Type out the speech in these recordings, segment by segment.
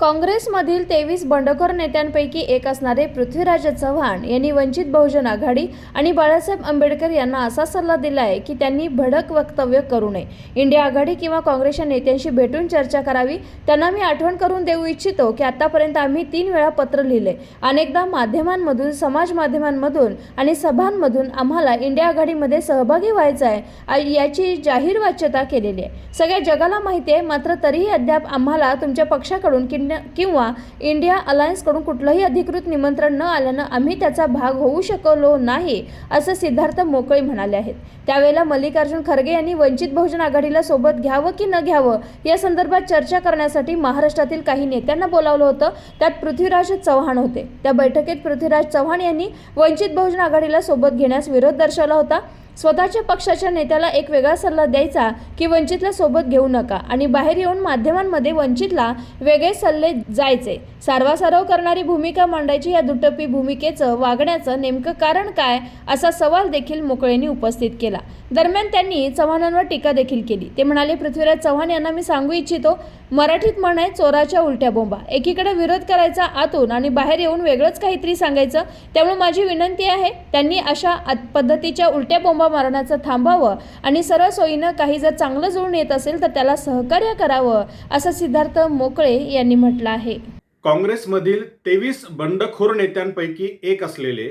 काँग्रेसमधील तेवीस बंडखोर नेत्यांपैकी एक असणारे पृथ्वीराज चव्हाण यांनी वंचित बहुजन आघाडी आणि बाळासाहेब आंबेडकर यांना असा सल्ला दिला आहे की त्यांनी भडक वक्तव्य करू नये. इंडिया आघाडी किंवा काँग्रेसच्या नेत्यांशी भेटून चर्चा करावी. त्यांना मी आठवण करून देऊ इच्छितो की आतापर्यंत आम्ही तीन वेळा पत्र लिहिले. अनेकदा माध्यमांमधून समाज माध्यमांमधून आणि सभांमधून आम्हाला इंडिया आघाडीमध्ये सहभागी व्हायचं आहे याची जाहीर वाच्यता केलेली आहे. सगळ्या जगाला माहिती आहे मात्र तरीही अद्याप आम्हाला तुमच्या पक्षाकडून इंडिया किंवा इंडिया अलायन्सकडून कुठलंही अधिकृत निमंत्रण न आल्यानं आम्ही त्याचा भाग होऊ शकलो नाही असं सिद्धार्थ मोकळे म्हणाले आहेत. त्यावेळेला मल्लिकार्जुन खरगे यांनी वंचित बहुजन आघाडीला सोबत घ्यावं की न घ्यावं या संदर्भात चर्चा करण्यासाठी महाराष्ट्रातील काही नेत्यांना बोलावलं होतं. त्यात पृथ्वीराज चव्हाण होते. त्या बैठकीत पृथ्वीराज चव्हाण यांनी वंचित बहुजन आघाडीला सोबत घेण्यास विरोध दर्शवला होता. स्वतःच्या पक्षाच्या नेत्याला एक वेगळा सल्ला द्यायचा की वंचितला सोबत घेऊ नका आणि बाहेर येऊन माध्यमांमध्ये वंचितला वेगळे सल्ले जायचे. सारवासारव करणारी भूमिका मांडायची या दुटप्पी भूमिकेचं वागण्याचं नेमकं कारण काय असा सवाल देखील मोकळेंनी उपस्थित केला. दरम्यान त्यांनी चव्हाणांवर टीका देखील केली. ते म्हणाले पृथ्वीराज चव्हाण यांना मी सांगू इच्छितो मराठीत म्हण आहे चोराच्या उलट्या बोंबा. एकीकडे विरोध करायचा आतून आणि बाहेर येऊन वेगळंच काहीतरी सांगायचं त्यामुळे माझी विनंती आहे त्यांनी अशा आत- पद्धतीच्या उलट्या बोंबा मारण्याचं थांबावं आणि सरळ सोयीनं काही जर चांगलं जुळून येत असेल तर त्याला सहकार्य करावं असं सिद्धार्थ मोकळे यांनी म्हटलं आहे. काँग्रेसमधील तेवीस बंडखोर नेत्यांपैकी एक असलेले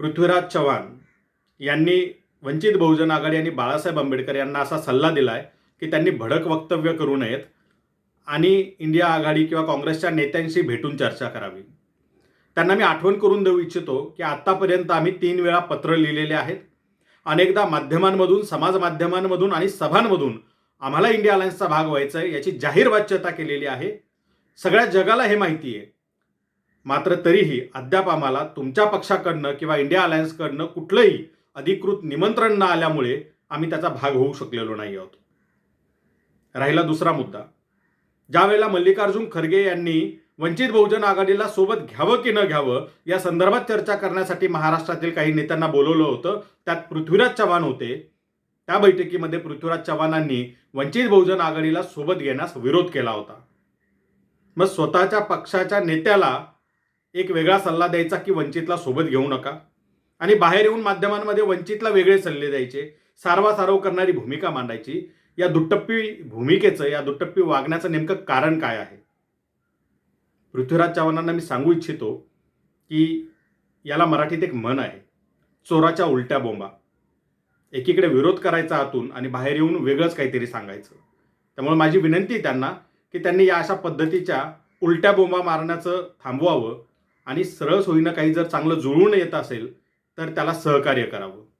पृथ्वीराज चव्हाण यांनी वंचित बहुजन आघाडी आणि बाळासाहेब आंबेडकर यांना असा सल्ला दिला आहे की त्यांनी भडक वक्तव्य करू नयेत आणि इंडिया आघाडी किंवा काँग्रेसच्या नेत्यांशी भेटून चर्चा करावी. त्यांना मी आठवण करून देऊ इच्छितो की आत्तापर्यंत आम्ही तीन वेळा पत्र लिहिलेले आहेत. अनेकदा माध्यमांमधून समाज माध्यमांमधून आणि सभांमधून आम्हाला इंडिया अलायन्सचा भाग व्हायचा आहे याची जाहीर वाच्यता केलेली आहे. सगळ्या जगाला हे माहिती आहे. मात्र तरीही अद्याप आम्हाला तुमच्या पक्षाकडनं किंवा इंडिया अलायन्सकडनं कुठलंही अधिकृत निमंत्रण न आल्यामुळे आम्ही त्याचा भाग होऊ शकलेलो नाही आहोत. राहिला दुसरा मुद्दा. ज्यावेळेला मल्लिकार्जुन खरगे यांनी वंचित बहुजन आघाडीला सोबत घ्यावं की न घ्यावं या संदर्भात चर्चा करण्यासाठी महाराष्ट्रातील काही नेत्यांना बोलवलं होतं त्यात पृथ्वीराज चव्हाण होते. त्या बैठकीमध्ये पृथ्वीराज चव्हाणांनी वंचित बहुजन आघाडीला सोबत घेण्यास विरोध केला होता. मग स्वतःच्या पक्षाच्या नेत्याला एक वेगळा सल्ला द्यायचा की वंचितला सोबत घेऊ नका? आणि बाहेर येऊन माध्यमांमध्ये वंचितला वेगळे सल्ले द्यायचे सारवासारव करणारी भूमिका मांडायची या दुट्टप्पी भूमिकेचं या दुट्टप्पी वागण्याचं नेमकं कारण काय आहे? पृथ्वीराज चव्हाणांना मी सांगू इच्छितो की याला मराठीत एक म्हण आहे चोराच्या उलट्या बोंबा. एकीकडे विरोध करायचा आतून आणि बाहेर येऊन वेगळंच काहीतरी सांगायचं. त्यामुळे माझी विनंती त्यांना की त्यांनी या अशा पद्धतीच्या उलट्या बोंबा मारण्याचं थांबवावं आणि सरळ सोयीनं काही जर चांगलं जुळून येत असेल तर त्याला सहकार्य करावं.